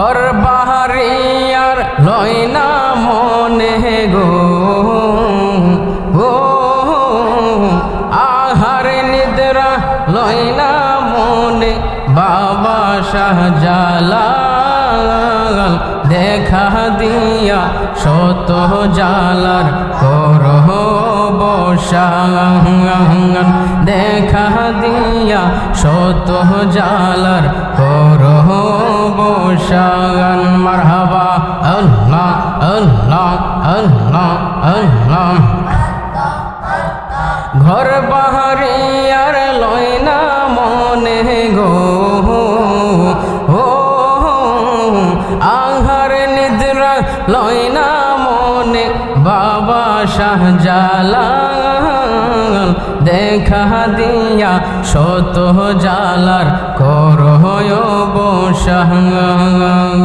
ঘর বাহারি আর লয় না মনে গো। ও, আহার নিদ্রা লয় না মনে বাবা শাহজালাল। দেখা দিয়া শত জালার করহ বসাঙ্গন দেখা দিয়া শত জালার করহ বসাঙ্গন। মারহাবা, আল্লাহ আল্লাহ আল্লাহ আল্লাহ। ঘর বাহারি আর লয় না মনে গো। শাহজালাল, দেখা দিয়া শত জালার করয় বসাঙ্গন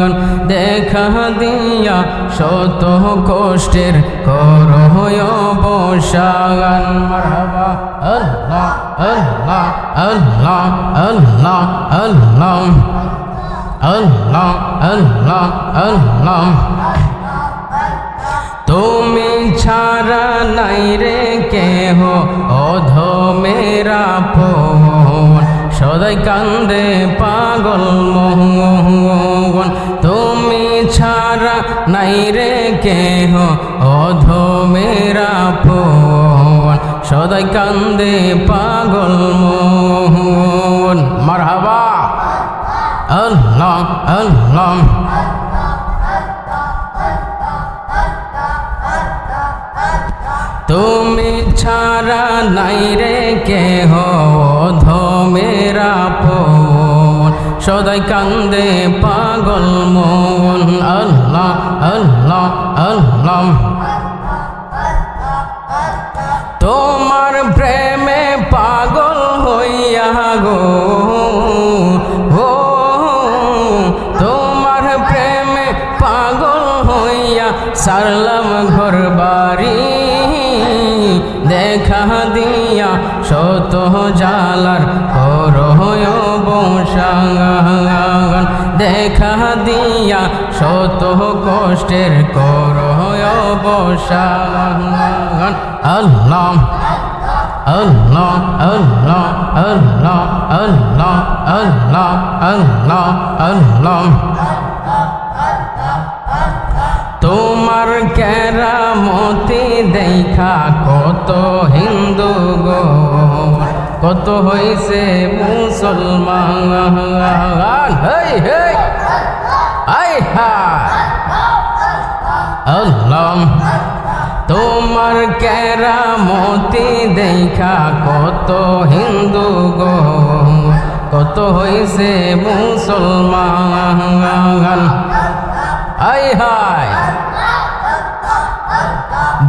দেখা দিয়া শত কষ্টের করয় বসাঙ্গন মারহাবা। আল্লাহ আল্লাহ আল্লাহ আল্লাহ আল্লাহ। আল্লাহ আল্লাহ আল্লাহ। নাই রে কেহ? অধ মেরা ফোন। সদাই কান্দে পাগল মোহন। তুমি ছাড়া নাই রে কেহ? অধ মেরা ফোন। সদাই কান্দে পাগল মোহন। মারহাবা। আল্লাহ আল্লাহ। তুমি ছাড়া নাই রে কেহ, ধমেরা পন সদাই কান্দে পাগল মন, আল্লাহ আল্লাহ আল্লাহ। তোমার প্রেমে পাগল হইয়া গো। তোমার প্রেমে পাগল হইয়া সারলাম ঘর বাড়ি। দেখা দিয়া শত জালার হরহয় বসাগান দেখা দিয়া শত কষ্টের করহয় বসাগান আল্লাহ Allah, Allah, Allah, Allah, Allah, Allah, Allah, Allah. তোমার কেরামতি দেখা কত হিন্দু গো? কত হইছে মুসলমান? হেই হেই। আই আল্লাহ, তোমার কেরামতি দেখা কত হিন্দু গো? কত হইছে মুসলমান? হাই হাই।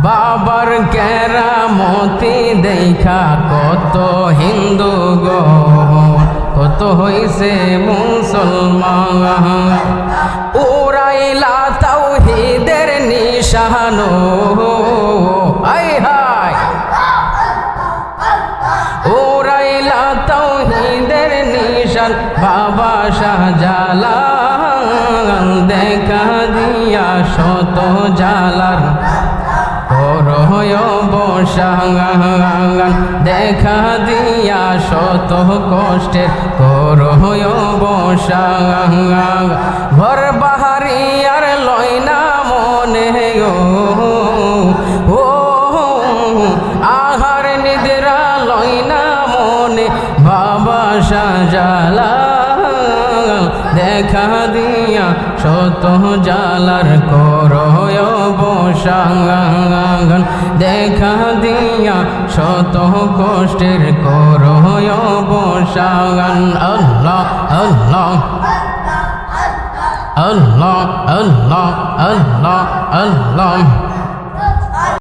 বাবার কেরামতি দেখা কত হিন্দু গো। কত হইছে মুসলমান। উড়াইলা তাও হিদের নিশানো। High high. উড়াইলা তাও হিদের নিশান। বাবা শাহজালা শত জালার বসাঙ্গান দেখা দিয়া শত কষ্টের করয় বসাঙ্গান ঘর বাহারি আর লয় না মনে ও, আহার নিদ্রা লয় না মনে। বাবা সাজালাল দেখা দিয়া শত জালার করয় বসাঙ্গান দেখা দিয়া শত কষ্টের করয় বসাঙ্গান। আল্লাহ আল্লাহ। আল্লাহ আল্লাহ আল্লাহ আল্লাহ।